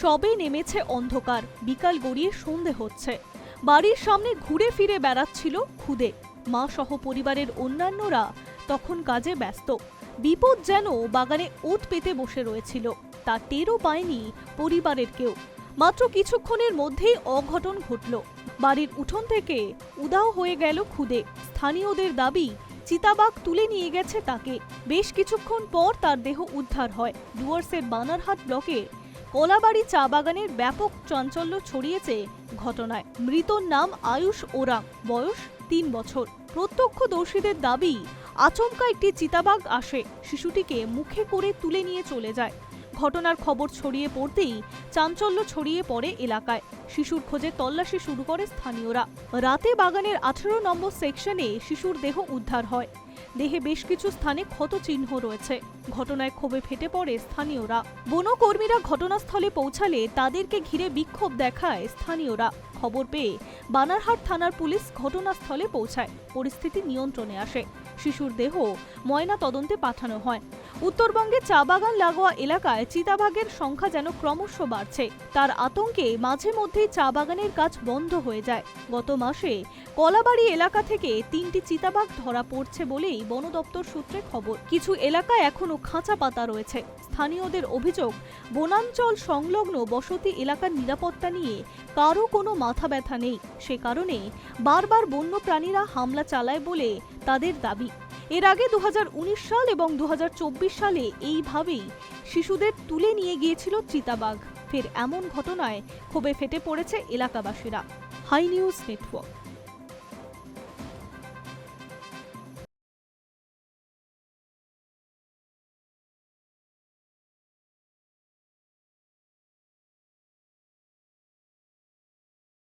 সবে নেমেছে অন্ধকার, বিকাল গড়িয়ে সন্ধে হচ্ছে। বাড়ির সামনে ঘুরে ফিরে বেড়াচ্ছিল খুদে। মা সহ পরিবারের অন্যান্যরা তখন কাজে ব্যস্ত। বিপদ যেন বাগানে ওত পেতে বসে রয়েছিল, তা টেরও পায়নি পরিবারের কেউ। মাত্র কিছুক্ষণের মধ্যেই অঘটন ঘটল। বাড়ির উঠোন থেকে উদাও হয়ে গেল খুদে। স্থানীয়দের দাবি, চিতাবাঘ তুলে নিয়ে গেছে তাকে। বেশ কিছুক্ষণ পর তার দেহ উদ্ধার হয়। ডুয়ার্সের বানারহাট ব্লকের কলাবাড়ি চা বাগানের ব্যাপক চাঞ্চল্য ছড়িয়েছে ঘটনায়। মৃতর নাম আয়ুষ ওরাং, বয়স তিন বছর। প্রত্যক্ষদর্শীদের দাবি, আচমকা একটি চিতাবাঘ আসে, শিশুটিকে মুখে করে তুলে নিয়ে চলে যায়। ঘটনার খবর ছড়িয়ে পড়তেই চাঞ্চল্য ছড়িয়ে পড়ে এলাকায়। শিশুর খোঁজে তল্লাশি শুরু করে স্থানীয়রা। রাতে বাগানের আঠেরো নম্বর সেকশনে শিশুর দেহ উদ্ধার হয়। দেহে বেশ কিছু স্থানে ক্ষত চিহ্ন রয়েছে। ঘটনায় ক্ষোভে ফেটে পড়ে স্থানীয়রা। বনকর্মীরা ঘটনাস্থলে পৌঁছালে তাদেরকে ঘিরে বিক্ষোভ দেখায় স্থানীয়রা। খবর পেয়ে বানারহাট থানার পুলিশ ঘটনাস্থলে পৌঁছায়। পরিস্থিতি নিয়ন্ত্রণে আসে। শিশুর দেহ ময়না তদন্তে পাঠানো হয়। উত্তরবঙ্গে চা বাগান লাগোয়া এলাকায় চিতাবাঘের সংখ্যা যেন ক্রমশ বাড়ছে। তার আতঙ্কে মাঝে মধ্যেই চা বাগানের কাজ বন্ধ হয়ে যায়। গত মাসে কলাবাড়ি এলাকা থেকে তিনটি চিতাবাঘ ধরা পড়ছে বলেই বন দপ্তর সূত্রে খবর। কিছু এলাকায় এখনও খাঁচা পাতা রয়েছে। স্থানীয়দের অভিযোগ, বনাঞ্চল সংলগ্ন বসতি এলাকার নিরাপত্তা নিয়ে কারও কোনো মাথা ব্যথা নেই। সে কারণে বারবার বন্য প্রাণীরা হামলা চালায় বলে তাদের দাবি। এর আগে দু হাজার উনিশ সাল এবং দু হাজার চব্বিশ সালে এইভাবেই শিশুদের তুলে নিয়ে গিয়েছিল চিতাবাঘ। ফের এমন ঘটনায় ক্ষোভে ফেটে পড়েছে এলাকাবাসীরা। Hi news network.